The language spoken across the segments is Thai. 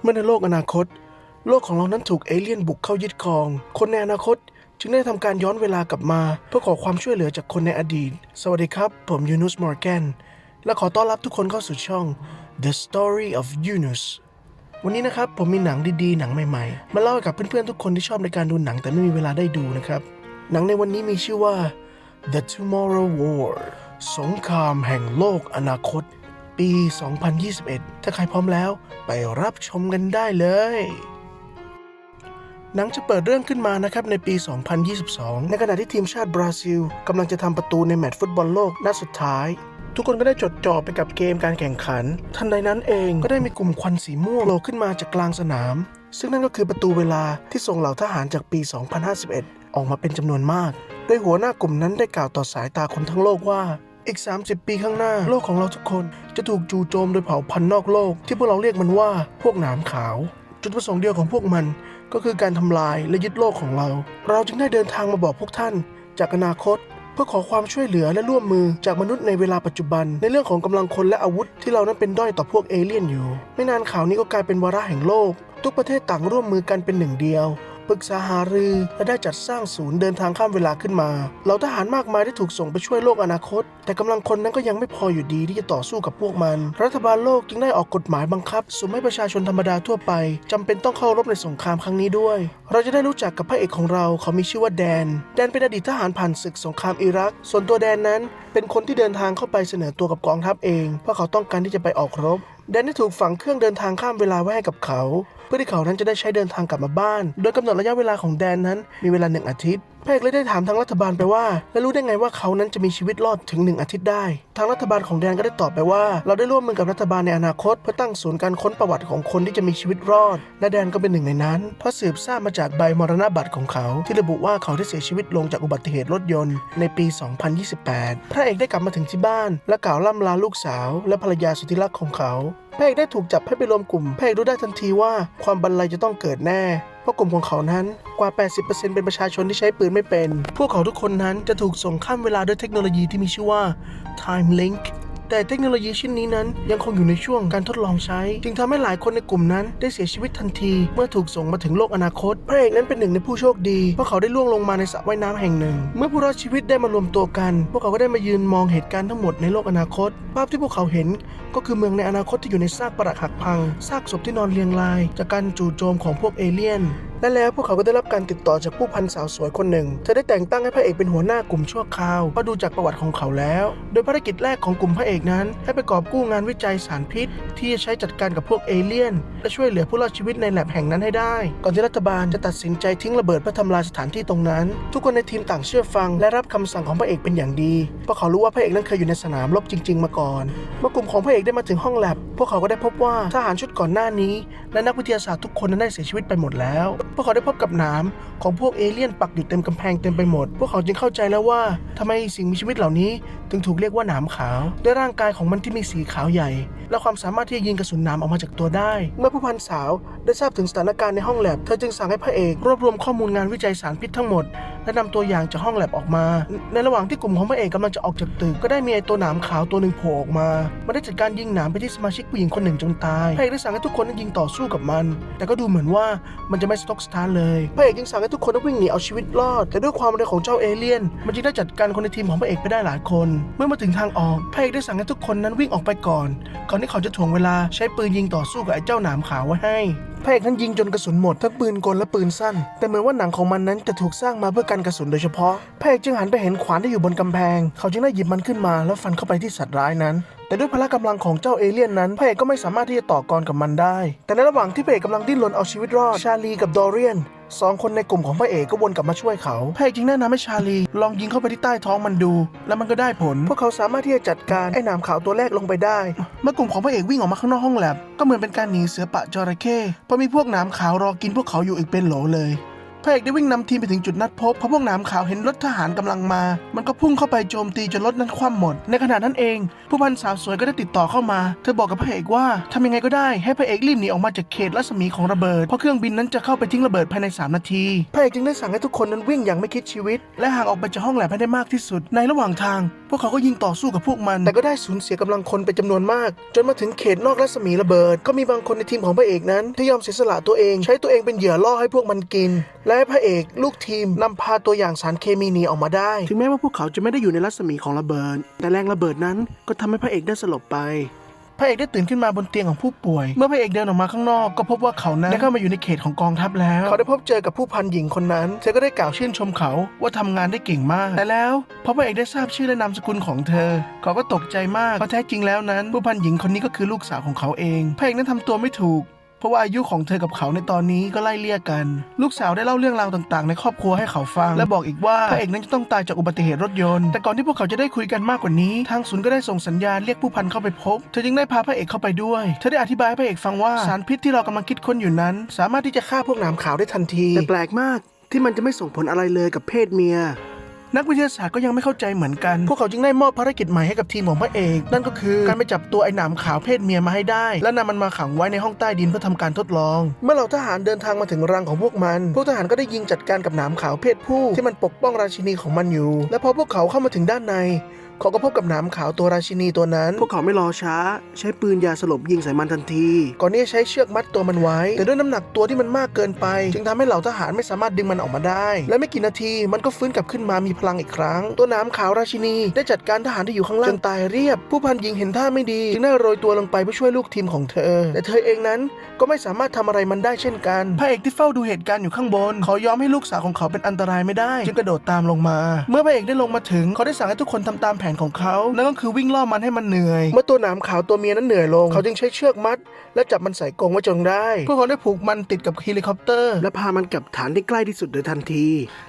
เมื่อในโลกอนาคต โลกของเรานั้นถูกเอเลี่ยนบุกเข้ายึดครอง คนในอนาคตจึงได้ทำการย้อนเวลากลับมา เพื่อขอความช่วยเหลือจากคนในอดีต สวัสดีครับ ผมยูนุสมอร์แกน และขอต้อนรับทุกคนเข้าสู่ช่อง The Story of Yunus วันนี้นะครับผมมีหนังดีๆ หนังใหม่ๆ มาเล่าให้กับเพื่อนๆ ทุกคนที่ชอบในการดูหนังแต่ไม่มีเวลาได้ดูนะครับ หนังในวันนี้มีชื่อว่า The Tomorrow War สงครามแห่งโลกอนาคต ปี 2021 ถ้าใครพร้อมแล้วไปรับชมกันได้เลยหนังจะเปิดเรื่องขึ้นมานะครับในปี 2022 ในขณะที่ทีมชาติบราซิลกำลังจะทำประตูในแมตช์ฟุตบอลโลกนัดสุดท้าย ทุกคนก็ได้จดจ่อไปกับเกมการแข่งขัน ทันใดนั้นเองก็ได้มีกลุ่มควันสีม่วงโผล่ขึ้นมาจากกลางสนาม ซึ่งนั่นก็คือประตูเวลาที่ส่งเหล่าทหารจากปี 2051 ออกมาเป็นจำนวนมาก โดยหัวหน้ากลุ่มนั้นได้กล่าวต่อสายตาคนทั้งโลกว่า อีก 30 ปีข้างหน้า โลกของเราทุกคนจะถูกจู่โจมโดยเผ่าพันธุ์นอกโลก ที่พวกเราเรียกมันว่าพวกหนามขาว จุดประสงค์เดียวของพวกมันก็คือการทำลายและยึดโลกของเรา เราจึงได้เดินทางมาบอกพวกท่าน จากอนาคตเพื่อขอความช่วยเหลือและร่วมมือจากมนุษย์ในเวลาปัจจุบัน ในเรื่องของกำลังคนและอาวุธที่เรานั้นเป็นด้อยต่อพวกเอเลี่ยนอยู่ ไม่นานข่าวนี้ก็กลายเป็นวาระแห่งโลก ทุกประเทศต่างร่วมมือกันเป็นหนึ่งเดียว ปรึกษาหารือ และได้จัดสร้างศูนย์เดินทางข้ามเวลาขึ้นมาเหล่าทหารมากมายได้ถูกส่งไปช่วยโลกอนาคต แต่กำลังคนนั้นก็ยังไม่พออยู่ดีที่จะต่อสู้กับพวกมัน รัฐบาลโลกจึงได้ออกกฎหมายบังคับสุ่มให้ประชาชนธรรมดาทั่วไปจำเป็นต้องเข้ารบในสงครามครั้งนี้ด้วย เราจะได้รู้จักกับพระเอกของเราเขามีชื่อว่าแดน แดนเป็นอดีตทหารผ่านศึกสงครามอิรัก ส่วนตัวแดนนั้น เป็นคนที่เดินทางเข้าไปเสนอตัวกับกองทัพเองเพราะเขาต้องการที่จะไปออกรบ แดนได้ถูกฝังเครื่องเดินทางข้ามเวลาไว้ให้กับเขา เพื่อที่เขานั้นจะได้ใช้เดินทางกลับมาบ้าน โดยกำหนดระยะเวลาของแดนนั้นมีเวลาหนึ่งอาทิตย์พระเอกเลยได้ถามทางรัฐบาลไปว่า และรู้ได้ไงว่าเขานั้นจะมีชีวิตรอดถึงหนึ่งอาทิตย์ได้ ทางรัฐบาลของแดนก็ได้ตอบไปว่า เราได้ร่วมมือกับรัฐบาลในอนาคต เพื่อตั้งศูนย์การค้นประวัติของคนที่จะมีชีวิตรอด และแดนก็เป็นหนึ่งในนั้นเพราะสืบทราบมาจากใบมรณบัตรของเขา ที่ระบุว่าเขาได้เสียชีวิตลงจากอุบัติเหตุรถยนต์ในปี 2028 พระเอกได้กลับมาถึงที่บ้าน และกล่าวล่ำลาลูกสาว และภรรยาสุดที่รักของเขา พระเอกได้ถูกจับให้ไปรวมกลุ่มพระเอกรู้ได้ทันทีว่าความบันไลจะต้องเกิดแน่ เพราะกลุ่มของเขานั้นกว่า 80%เป็นประชาชนที่ใช้ปืนไม่เป็น พวกเขาทุกคนนั้นจะถูกส่งข้ามเวลาด้วยเทคโนโลยีที่มีชื่อว่า Time Link แต่เทคโนโลยีชิ้นนี้นั้นยังคงอยู่ในช่วงการทดลองใช้ จึงทำให้หลายคนในกลุ่มนั้นได้เสียชีวิตทันที เมื่อถูกส่งมาถึงโลกอนาคต พระเอกนั้นเป็นหนึ่งในผู้โชคดีเพราะเขาได้ล่วงลงมาในสระว่ายน้ำแห่งหนึ่ง เมื่อผู้รอดชีวิตได้มารวมตัวกัน พวกเขาก็ได้มายืนมองเหตุการณ์ทั้งหมดในโลกอนาคต ภาพที่พวกเขาเห็นก็คือเมืองในอนาคตที่อยู่ในซากปรักหักพังซากศพที่นอนเรียงราย จากการจู่โจมของพวกเอเลี่ยน และแล้วพวกเขาก็ได้รับการติดต่อจากผู้พันสาวสวยคนหนึ่ง เธอได้แต่งตั้งให้พระเอกเป็นหัวหน้ากลุ่มชั่วคราวเพราะดูจากประวัติของเขาแล้ว โดยภารกิจแรกของกลุ่มพระเอกนั้น ให้ไปกอบกู้งานวิจัยสารพิษ ที่จะใช้จัดการกับพวกเอเลี่ยน และช่วยเหลือผู้รอดชีวิตในแลบแห่งนั้นให้ได้ ก่อนที่รัฐบาลจะตัดสินใจทิ้งระเบิดเพื่อทำลายสถานที่ตรงนั้น ทุกคนในทีมต่างเชื่อฟัง และรับคำสั่งของพระเอกเป็นอย่างดีเพราะเขารู้ว่าพระเอกนั้นเคยอยู่ในสนามรบจริง ๆ มาก่อนเมื่อกลุ่มของพระเอกได้มาถึงห้องแลบพวกเขาก็ได้พบว่าทหารชุดก่อนหน้านี้ และนักวิทยาศาสตร์ทุกคนนั้นได้เสียชีวิตไปหมดแล้วพวกเขาได้พบกับหนามของพวกเอเลี่ยนปักอยู่เต็มกำแพงเต็มไปหมด พวกเขาจึงเข้าใจแล้วว่าทำไมสิ่งมีชีวิตเหล่านี้ถึงถูกเรียกว่าหนามขาวด้วยร่างกายของมันที่มีสีขาวใหญ่ และความสามารถที่จะยิงกระสุนหนามออกมาจากตัวได้ เมื่อผู้พันสาวได้ทราบถึงสถานการณ์ในห้องแลบ เธอจึงสั่งให้พระเอกรวบรวมข้อมูลงานวิจัยสารพิษทั้งหมด และนำตัวอย่างจากห้องแลบออกมา ในระหว่างที่กลุ่มของพระเอกกำลังจะออกจากตึกก็ได้มีไอตัวหนามขาวตัวหนึ่งโผล่ออกมา มันได้จัดการยิงหนามไปที่สมาชิกผู้หญิงคนหนึ่งจนตาย พระเอกได้สั่งให้ทุกคนนั้นยิงต่อสู้กับมัน แต่ก็ดูเหมือนว่ามันจะไม่สต็อกสตาร์เลย พระเอกยังสั่งให้ทุกคนต้องวิ่งหนีเอาชีวิตรอด แต่ด้วยความเร็วของเจ้าเอเลี่ยน มันจึงได้จัดการคนในทีมของพระเอกไปได้หลายคนเมื่อมาถึงทางออกพระเอกได้สั่งให้ทุกคนนั้นวิ่งออกไปก่อน ก่อนที่เขาจะถ่วงเวลาใช้ปืนยิงต่อสู้กับไอ้เจ้าหนามขาวไว้ให้พระเอกนั้นยิงจนกระสุนหมดทั้งปืนกลและปืนสั้น แต่เหมือนว่าหนังของมันนั้นจะถูกสร้างมาเพื่อกันกระสุนโดยเฉพาะพระเอกจึงหันไปเห็นขวานที่อยู่บนกำแพง เขาจึงได้หยิบมันขึ้นมาแล้วฟันเข้าไปที่สัตว์ร้ายนั้นแต่ด้วยพละกำลังของเจ้าเอเลี่ยนนั้นพระเอกก็ไม่สามารถที่จะต่อกรกับมันได้ แต่ในระหว่างที่พระเอกกำลังดิ้นรนเอาชีวิตรอด ชาลีกับดอเรียน สองคนในกลุ่มของพระเอกก็วนกลับมาช่วยเขาพระเอกจึงแนะนำให้ชาลี ลองยิงเข้าไปที่ใต้ท้องมันดู แล้วมันก็ได้ผล พวกเขาสามารถที่จะจัดการไอ้หนามขาวตัวแรกลงไปได้ เมื่อกลุ่มของพระเอกวิ่งออกมาข้างนอกห้องแลบก็เหมือนเป็นการหนีเสือปะจระเข้เพราะมีพวกหนามขาวรอกินพวกเขาอยู่อีกเป็นโหลเลย ระพระเอกได้วิ่งนำทีมไปถึงจุดนัดพบเพราะพวกหนามขาวเห็นรถทหารกำลังมา มันก็พุ่งเข้าไปโจมตีจนรถนั้นคว่ำหมด ในขณะนั้นเอง ผู้พันสาวสวยก็ได้ติดต่อเข้ามา เธอบอกกับพระเอกว่าทำยังไงก็ได้ให้พระเอกรีบหนีออกมาจากเขตรัศมีของระเบิดเพราะเครื่องบินนั้นจะเข้าไปทิ้งระเบิดภายใน 3 นาที พระเอกจึงได้สั่งให้ทุกคนนั้นวิ่งอย่างไม่คิดชีวิต และห่างออกไปจากห้องแลบให้ได้มากที่สุด ในระหว่างทาง พวกเขาก็ยิงต่อสู้กับพวกมัน แต่ก็ได้สูญเสียกำลังคนไปจำนวนมาก จนมาถึงเขตนอกรัศมีระเบิด ก็มีบางคนในทีมของพระเอกนั้นที่ยอมเสียสละตัวเอง ใช้ตัวเองเป็นเหยื่อล่อให้พวกมันกิน และให้พระเอกลูกทีมนำพาตัวอย่างสารเคมีหนีออกมาได้ ถึงแม้ว่าพวกเขาจะไม่ได้อยู่ในรัศมีของระเบิด แต่แรงระเบิดนั้นก็ทำให้พระเอกได้สลบไป พระเอกได้ตื่นขึ้นมาบนเตียงของผู้ป่วย เมื่อพระเอกเดินออกมาข้างนอก ก็พบว่าเขานั้นได้เข้ามาอยู่ในเขตของกองทัพแล้ว เขาได้พบเจอกับผู้พันหญิงคนนั้น เธอก็ได้กล่าวชื่นชมเขาว่าทำงานได้เก่งมาก แต่แล้วพอพระเอกได้ทราบชื่อและนามสกุลของเธอ เขาก็ตกใจมากเพราะแท้จริงแล้วนั้น ผู้พันหญิงคนนี้ก็คือลูกสาวของเขาเอง พระเอกนั้นทำตัวไม่ถูก เพราะว่าอายุของเธอกับเขาในตอนนี้ก็ไล่เลี่ยกัน ลูกสาวได้เล่าเรื่องราวต่างๆ ในครอบครัวให้เขาฟัง และบอกอีกว่าพระเอกนั้นจะต้องตายจากอุบัติเหตุรถยนต์ แต่ก่อนที่พวกเขาจะได้คุยกันมากกว่านี้ ทางศูนย์ก็ได้ส่งสัญญาณเรียกผู้พันเข้าไปพบ เธอจึงได้พาพระเอกเข้าไปด้วย เธอได้อธิบายให้พระเอกฟังว่าสารพิษที่เรากำลังคิดค้นอยู่นั้น สามารถที่จะฆ่าพวกหนามขาวได้ทันที แต่แปลกมากที่มันจะไม่ส่งผลอะไรเลยกับเพศเมีย นักวิทยาศาสตร์ก็ยังไม่เข้าใจเหมือนกัน พวกเขาจึงได้มอบภารกิจใหม่ให้กับทีมของพระเอก นั่นก็คือการไปจับตัวไอ้หนามขาวเพศเมียมาให้ได้ และนำมันมาขังไว้ในห้องใต้ดินเพื่อทำการทดลอง เมื่อเหล่าทหารเดินทางมาถึงรังของพวกมัน พวกทหารก็ได้ยิงจัดการกับหนามขาวเพศผู้ที่มันปกป้องราชินีของมันอยู่ และพอพวกเขาเข้ามาถึงด้านใน เขาก็พบกับหนามขาวตัวราชินีตัวนั้น พวกเขาไม่รอช้า ใช้ปืนยาสลบยิงใส่มันทันที ก่อนที่จะใช้เชือกมัดตัวมันไว้ แต่ด้วยน้ำหนักตัวที่มันมากเกินไป จึงทำให้เหล่าทหารไม่สามารถดึงมันออกมาได้ และไม่กี่นาทีมันก็ฟื้นกลับขึ้นมามีพลังอีกครั้ง ตัวหนามขาวราชินี ได้จัดการทหารที่อยู่ข้างล่างจนตายเรียบ ผู้พันหญิงเห็นท่าไม่ดี จึงได้โรยตัวลงไปเพื่อช่วยลูกทีมของเธอ แต่เธอเองนั้นก็ไม่สามารถทำอะไรมันได้เช่นกันพระเอกที่เฝ้าดูเหตุการณ์อยู่ข้างบนเขายอมให้ลูกสาวของเขาเป็นอันตรายไม่ได้ จึงกระโดดตามลงมา เมื่อพระเอกได้ลงมาถึงเขาได้สั่งให้ทุกคนทำตามแผนของเขา นั่นก็คือวิ่งล่อมันให้มันเหนื่อย เมื่อตัวหนามขาวตัวเมียนั้นเหนื่อยลง เขาจึงใช้เชือกมัด และจับมันใส่กรงไว้จนได้ พวกเขาได้ผูกมันติดกับเฮลิคอปเตอร์ และพามันกลับฐานที่ใกล้ที่สุดโดยทันที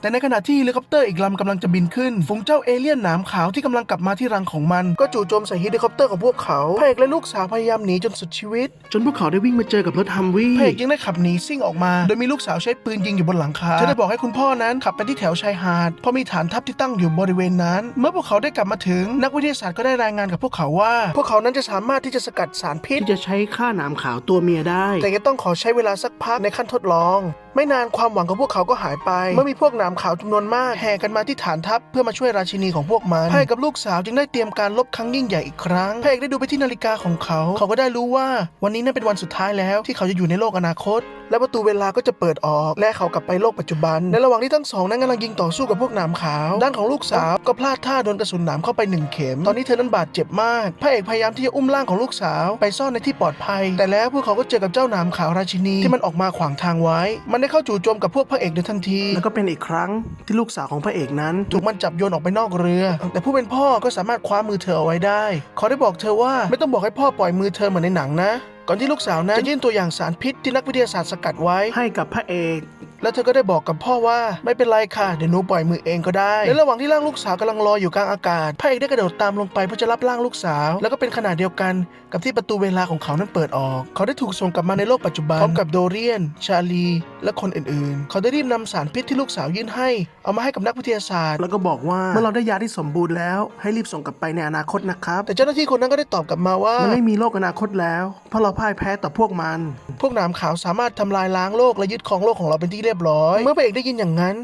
แต่ในขณะที่เฮลิคอปเตอร์อีกลำกำลังจะบินขึ้น ฝูงเจ้าเอเลี่ยนหนามขาวที่กำลังกลับมาที่รังของมัน ก็จู่โจมใส่เฮลิคอปเตอร์ของพวกเขาพระเอกและลูกสาวพยายามหนีจนสุดชีวิต จนพวกเขาได้วิ่งมาเจอกับรถฮัมวี่พระเอกยังได้ขับหนีซิ่งออกมา โดยมีลูกสาวใช้ปืนยิงอยู่บนหลังคาเธอได้บอกให้คุณพ่อนั้นขับไปที่แถวชายหาดเพราะมีฐานทัพที่ตั้งอยู่บริเวณนั้น เมื่อพวกเขาได้กลับมาถึง นักวิทยาศาสตร์ก็ได้รายงานกับพวกเขาว่า พวกเขานั้นจะสามารถที่จะสกัดสารพิษที่จะใช้ฆ่าหนามขาวตัวเมียได้ แต่จะต้องขอใช้เวลาสักพักในขั้นทดลองไม่นานความหวังของพวกเขาก็หายไป เมื่อมีพวกหนามขาวจำนวนมากแห่กันมาที่ฐานทัพเพื่อมาช่วยราชินีของพวกมันพระเอกกับลูกสาวจึงได้เตรียมการลบครั้งยิ่งใหญ่อีกครั้งพระเอกได้ดูไปที่นาฬิกาของเขา เขาก็ได้รู้ว่า วันนี้นั่นเป็นวันสุดท้ายแล้วที่เขาจะอยู่ในโลกอนาคตและประตูเวลาก็จะเปิดออก และเขากลับไปโลกปัจจุบัน ในระหว่างที่ทั้งสองนั้นกำลังยิงต่อสู้กับพวกหนามขาว ด้านของลูกสาวก็พลาดท่าโดนกระสุนหนามเข้าไปหนึ่งเข็ม ตอนนี้เธอนั้นบาดเจ็บมาก พระเอกพยายามที่จะอุ้มร่างของลูกสาว ไปซ่อนในที่ปลอดภัย แต่แล้วพวกเขาก็เจอกับเจ้าหนามขาวราชินีที่มันออกมาขวางทางไว้ มันได้เข้าจู่โจมกับพวกพระเอกโดยทันที แล้วก็เป็นอีกครั้งที่ลูกสาวของพระเอกนั้น ถูกมันจับโยนออกไปนอกเรือ แต่ผู้เป็นพ่อก็สามารถคว้ามือเธอเอาไว้ได้เขาได้บอกเธอว่าไม่ต้องบอกให้พ่อปล่อยมือเธอเหมือนในหนังนะ ก่อนที่ลูกสาวนั้นจะยื่นตัวอย่างสารพิษที่นักวิทยาศาสตร์สกัดไว้ให้กับพระเอก แล้วเธอก็ได้บอกกับพ่อว่าไม่เป็นไรค่ะเดี๋ยวหนูปล่อยมือเองก็ได้ในระหว่างที่ร่างลูกสาวกำลังลอยอยู่กลางอากาศพระเอกได้กระโดดตามลงไปเพื่อจะรับร่างลูกสาว แล้วก็เป็นขนาดเดียวกันกับที่ประตูเวลาของเขานั้นเปิดออก เขาได้ถูกส่งกลับมาในโลกปัจจุบันพร้อมกับโดเรียน ชาลี และคนอื่นๆ เขาได้รีบนำสารพิษที่ลูกสาวยื่นให้ เอามาให้กับนักวิทยาศาสตร์ แล้วก็บอกว่าเมื่อเราได้ยาที่สมบูรณ์แล้ว ให้รีบส่งกลับไปในอนาคตนะครับ แต่เจ้าหน้าที่คนนั้นก็ได้ตอบกลับมาว่ามันไม่มีโลกอนาคตแล้ว เพราะเราพ่ายแพ้ต่อพวกมัน พวกหนามขาวสามารถทำลายล้างโลกและยึดครองโลกของเราเป็นที่เรียบร้อย เมื่อพระเอกได้ยินอย่างนั้น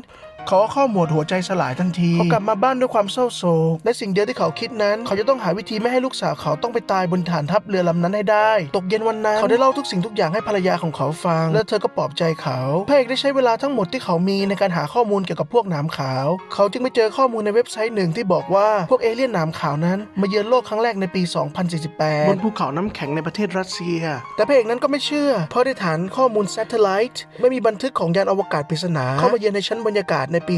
เขาก็เข้าโหมดหัวใจสลายทันทีเขากลับมาบ้านด้วยความเศร้าโศกและสิ่งเดียวที่เขาคิดนั้น เขาจะต้องหาวิธีไม่ให้ลูกสาวเขาต้องไปตายบนฐานทัพเรือลำนั้นให้ได้ ตกเย็นวันนั้นเขาได้เล่าทุกสิ่งทุกอย่างให้ภรรยาของเขาฟัง และเธอก็ปลอบใจเขาพระเอกได้ใช้เวลาทั้งหมดที่เขามีในการหาข้อมูลเกี่ยวกับพวกหนามขาว เขาจึงไปเจอข้อมูลในเว็บไซต์หนึ่งที่บอกว่าพวกเอเลี่ยนหนามขาวนั้น มาเยือนโลกครั้งแรกในปี 2048 บนภูเขาน้ำแข็งในประเทศรัสเซีย แต่พระเอกนั้นก็ไม่เชื่อ เพราะในฐานข้อมูล Satellite ไม่มีบันทึกของยานอวกาศปริศนาเข้ามาเยือนในชั้นบรรยากาศในปี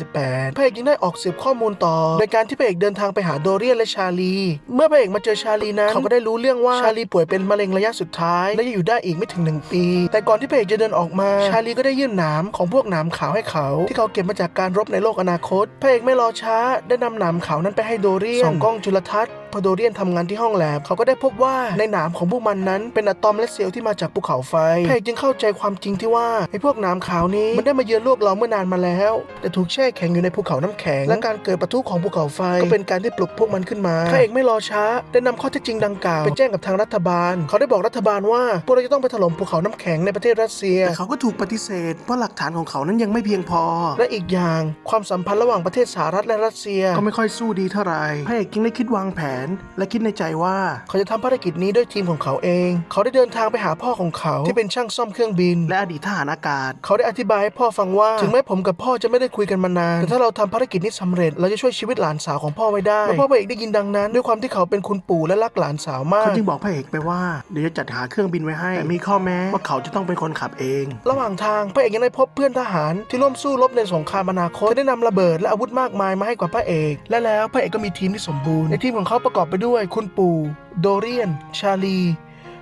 2048พระเอกยังได้ออกสืบข้อมูลต่อ โดยการที่พระเอกเดินทางไปหาโดเรียนและชาลี เมื่อพระเอกมาเจอชาลีนั้น เขาก็ได้รู้เรื่องว่าชาลีป่วยเป็นมะเร็งระยะสุดท้าย และจะอยู่ได้อีกไม่ถึงหนึ่งปี แต่ก่อนที่พระเอกจะเดินออกมา ชาลีก็ได้ยื่นหนามของพวกหนามขาวให้เขา ที่เขาเก็บมาจากการรบในโลกอนาคตพระเอกไม่รอช้า ได้นำหนามขาวนั้นไปให้โดเรียนส่องกล้องจุลทรรศน์ เพโดเรียนทำงานที่ห้องแลบเขาก็ได้พบว่าในหนามของพวกมันนั้นเป็นอะตอมและเซลล์ที่มาจากภูเขาไฟพระเอกจึงเข้าใจความจริงที่ว่าไอ้พวกหนามขาวนี้มันได้มาเยือนโลกเราเมื่อนานมาแล้ว แต่ถูกแช่แข็งอยู่ในภูเขาน้ำแข็งและการเกิดปะทุของภูเขาไฟก็เป็นการที่ปลุกพวกมันขึ้นมาพระเอกไม่รอช้าได้นำข้อเท็จจริงดังกล่าวไปแจ้งกับทางรัฐบาล เขาได้บอกรัฐบาลว่าพวกเราจะต้องไปถล่มภูเขาน้ำแข็งในประเทศรัสเซีย แต่เขาก็ถูกปฏิเสธเพราะหลักฐานของเขานั้นยังไม่เพียงพอ และอีกอย่างความสัมพันธ์ระหว่างประเทศสหรัฐและรัสเซียก็ไม่ค่อยสู้ดีเท่าไหร่พระเอกจึงได้คิดวางแผนและคิดในใจว่าเขาจะทำภารกิจนี้ด้วยทีมของเขาเอง เขาได้เดินทางไปหาพ่อของเขาที่เป็นช่างซ่อมเครื่องบิน และอดีตทหารอากาศ เขาได้อธิบายให้พ่อฟังว่า ถึงแม้ผมกับพ่อจะไม่ได้คุยกันมานาน แต่ถ้าเราทำภารกิจนี้สำเร็จ เราจะช่วยชีวิตหลานสาวของพ่อไว้ได้เมื่อพ่อพระเอกได้ยินดังนั้น ด้วยความที่เขาเป็นคุณปู่และรักหลานสาวมากเขาจึงบอกพระเอกไปว่าเดี๋ยวจะจัดหาเครื่องบินไว้ให้แต่มีข้อแม้ว่าเขาจะต้องเป็นคนขับเอง ระหว่างทางพระเอกยังได้พบเพื่อนทหาร ที่ร่วมสู้รบในสงครามอนาคตได้นำระเบิดและอาวุธมากมายมาให้กับพระเอก และแล้วพระเอกก็มีทีมที่สมบูรณ์ในทีมของเขาประกอบไปด้วยคุณปู่ โดเรียน ชาลี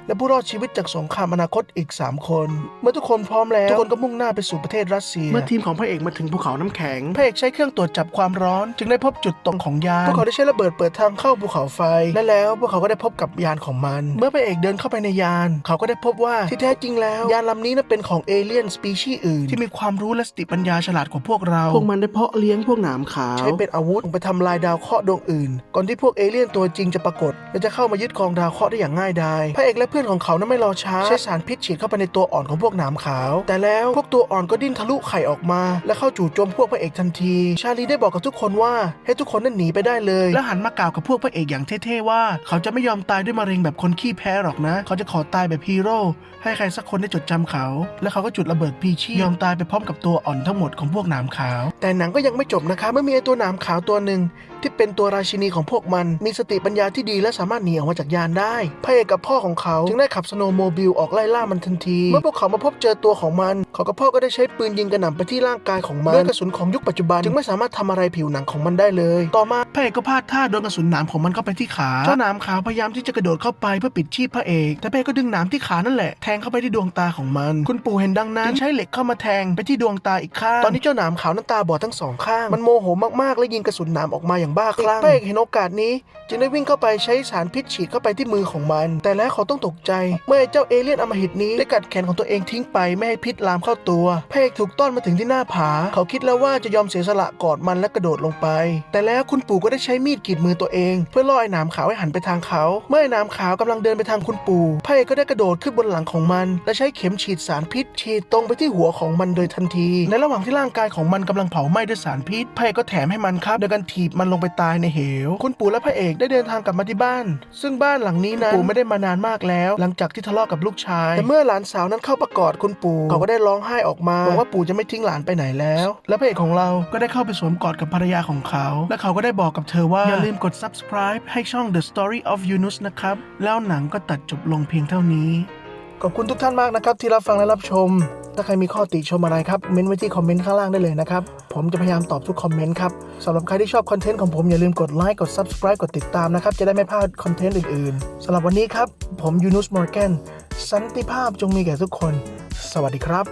และผู้รอดชีวิตจากสงครามอนาคตอีก 3 คน เมื่อทุกคนพร้อมแล้ว ทุกคนก็มุ่งหน้าไปสู่ประเทศรัสเซีย เมื่อทีมของพระเอกมาถึงภูเขาน้ำแข็ง พระเอกใช้เครื่องตรวจจับความร้อน จึงได้พบจุดตรงของยาน พวกเขาได้ใช้ระเบิดเปิดทางเข้าภูเขาไฟ และแล้วพวกเขาก็ได้พบกับยานของมัน เมื่อพระเอกเดินเข้าไปในยาน เขาก็ได้พบว่าที่แท้จริงแล้ว ยานลำนี้นั้นเป็นของเอเลี่ยนสปีชีส์อื่น ที่มีความรู้และสติปัญญาฉลาดกว่าพวกเรา พวกมันได้เพาะเลี้ยงพวกหนามขาว ใช้เป็นอาวุธไปทำลายดาวเคราะห์ดวงอื่น ก่อนที่พวกเอเลี่ยนตัวจริงจะปรากฏและจะเข้ามายึดครองดาวเคราะห์ได้อย่างง่ายดายพระเอกและเพื่อนของเขานั้นไม่รอช้าใช้สารพิษฉีดเข้าไปในตัวอ่อนของพวกหนามขาว แต่แล้วพวกตัวอ่อนก็ดิ้นทะลุไข่ออกมา และเข้าจู่โจมพวกพระเอกทันที ชาลีได้บอกกับทุกคนว่าให้ทุกคนนั้นหนีไปได้เลย และหันมากล่าวกับพวกพระเอกอย่างเท่ๆว่า เขาจะไม่ยอมตายด้วยมะเร็งแบบคนขี้แพ้หรอกนะ เขาจะขอตายแบบฮีโร่ให้ใครสักคนได้จดจำเขา และเขาก็จุดระเบิดพีชียอมตายไปพร้อมกับตัวอ่อนทั้งหมดของพวกหนามขาว แต่หนังก็ยังไม่จบนะคะเมื่อมีไอตัวหนามขาวตัวหนึ่งที่เป็นตัวราชินีของพวกมัน มีสติปัญญาที่ดีและสามารถหนีออกมาจากยานได้พระเอกกับพ่อของเขาจึงได้ขับสโนว์โมบิลออกไล่ล่ามันทันที เมื่อพวกเขามาพบเจอตัวของมันเขากับพ่อก็ได้ใช้ปืนยิงกระหน่ำไปที่ร่างกายของมันด้วยกระสุนของยุคปัจจุบันจึงไม่สามารถทำอะไรผิวหนังของมันได้เลย ต่อมาพระเอกก็พลาดท่าโดนกระสุนหนามของมันเข้าไปที่ขาเจ้าหนามขาวพยายามที่จะกระโดดเข้าไปเพื่อปิดชีพพระเอกแต่พระเอกก็ดึงหนามที่ขานั่นแหละแทงเข้าไปที่ดวงตาของมัน คุณปู่เห็นดังนั้นจึงใช้เหล็กเข้ามาแทงไปที่ดวงตาอีกข้างตอนนี้เจ้าหนามขาวนั้นตาบอดทั้งสองข้างมันโมโหมากๆ และยิงกระสุนหนามออกมาอย่างบ้าคลั่งพระเอกเห็นโอกาสนี้ จึงได้วิ่งเข้าไปใช้สารพิษฉีดเข้าไปที่มือของมัน แต่แล้วเขาต้องตกใจ เมื่อไอเจ้าเอเลี่ยนอมหิตนี้ได้กัดแขนของตัวเองทิ้งไปไม่ให้พิษลามเข้าตัวพระเอกถูกต้อนมาถึงที่หน้าผา เขาคิดแล้วว่าจะยอมเสียสละกอดมันและกระโดดลงไป แต่แล้วคุณปู่ก็ได้ใช้มีดกรีดมือตัวเอง เพื่อล่อไอ้หนามขาวให้หันไปทางเขา เมื่อไอ้หนามขาวกำลังเดินไปทางคุณปู่พระเอกก็ได้กระโดดขึ้นบนหลังของมัน และใช้เข็มฉีดสารพิษ ฉีดตรงไปที่หัวของมันโดยทันที ในระหว่างที่ร่างกายของมันกำลังเผาไหม้ด้วยสารพิษพระเอกก็แถมให้มันครับโดยการถีบมันลงไปตายในเหว คุณปู่และพระเอกได้เดินทางกลับมาที่บ้าน ซึ่งบ้านหลังนี้นั้นปู่ไม่ได้มานานมากแล้ว หลังจากที่ทะเลาะกับลูกชาย แต่เมื่อหลานสาวนั้นเข้าประกอดคุณปู่เขาก็ได้ร้องไห้ออกมาบอกว่าปู่จะไม่ทิ้งหลานไปไหนแล้ว และพระเอกของเราก็ได้เข้าไปสวมกอดกับภรรยาของเขา และเขาก็ได้บอกกับเธอว่าอย่าลืมกด subscribe ให้ช่อง The Story of Yunus นะครับแล้วหนังก็ตัดจบลงเพียงเท่านี้ ขอบคุณทุกท่านมากนะครับที่รับฟังและรับชม ถ้าใครมีข้อติชมอะไรครับเม้นไว้ที่คอมเมนต์ข้างล่างได้เลยนะครับ ผมจะพยายามตอบทุกคอมเมนต์ครับสำหรับใครที่ชอบคอนเทนต์ของผมอย่าลืมกดไลค์กด Subscribe กดติดตามนะครับ จะได้ไม่พลาดคอนเทนต์อื่นๆสำหรับวันนี้ครับ ผมยูนุสมอร์แกนสันติภาพจงมีแก่ทุกคน สวัสดีครับ